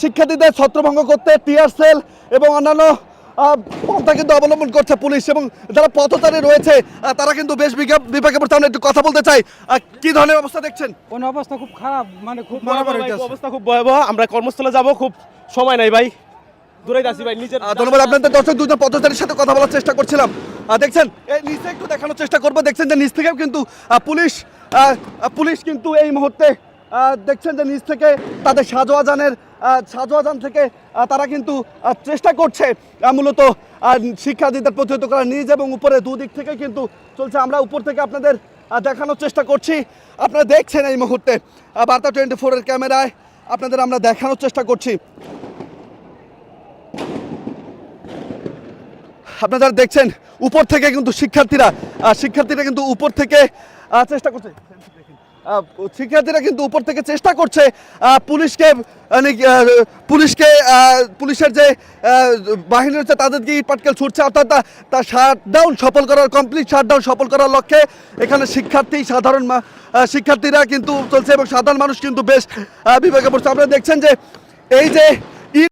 শিক্ষার্থীদের ছত্রভঙ্গ করতে টিয়ার সেল এবং অন্যান্য পন্থা কিন্তু অবলম্বন করছে পুলিশ এবং যারা পথচারী রয়েছে তারা কিন্তু বেশ বিপাকে পড়ছে। আমরা একটু কথা বলতে চাই। কি ধরনের অবস্থা দেখছেন? কোন অবস্থা খুব খারাপ মানে খুব। অবস্থা খুব ভয়াবহ। আমরা কর্মস্থলে যাব খুব সময় নাই ভাই। দূরে যাচ্ছি ভাই নিজের ধন্যবাদ আপনাদের। দর্শক দুজন পথচারীর সাথে কথা বলার চেষ্টা করছিলাম। আহ, দেখছেন এই নিচে একটু দেখানোর চেষ্টা করব। দেখছেন যে নিচ থেকেও কিন্তু পুলিশ পুলিশ কিন্তু এই মুহূর্তে দেখছেন যে নিচ থেকে তাদের সাজোয়াজানের সাজোয়াজান থেকে তারা কিন্তু চেষ্টা করছে মূলত শিক্ষার্থীদের প্রতিহত করা নিজ এবং উপরে দুদিক থেকে কিন্তু চলছে। আমরা উপর থেকে আপনাদের দেখানোর চেষ্টা করছি। আপনারা দেখছেন এই মুহূর্তে বার্তা টোয়েন্টি ফোরের ক্যামেরায় আপনাদের আমরা দেখানোর চেষ্টা করছি। আপনারা দেখছেন, উপর থেকে কিন্তু শিক্ষার্থীরা শিক্ষার্থীরা কিন্তু উপর থেকে চেষ্টা করছে। শিক্ষার্থীরা কিন্তু উপর থেকে চেষ্টা করছে পুলিশকে পুলিশকে পুলিশের যে বাহিনী রয়েছে, তাদেরকে ইট পাটকেল ছুটছে, অর্থাৎ তা- শাটডাউন সফল করার কমপ্লিট শাটডাউন সফল করার লক্ষ্যে এখানে শিক্ষার্থী, সাধারণ শিক্ষার্থীরা কিন্তু চলছে এবং সাধারণ মানুষ কিন্তু বেশ বিবেকে পড়ছে। আপনারা দেখছেন যে, এই যে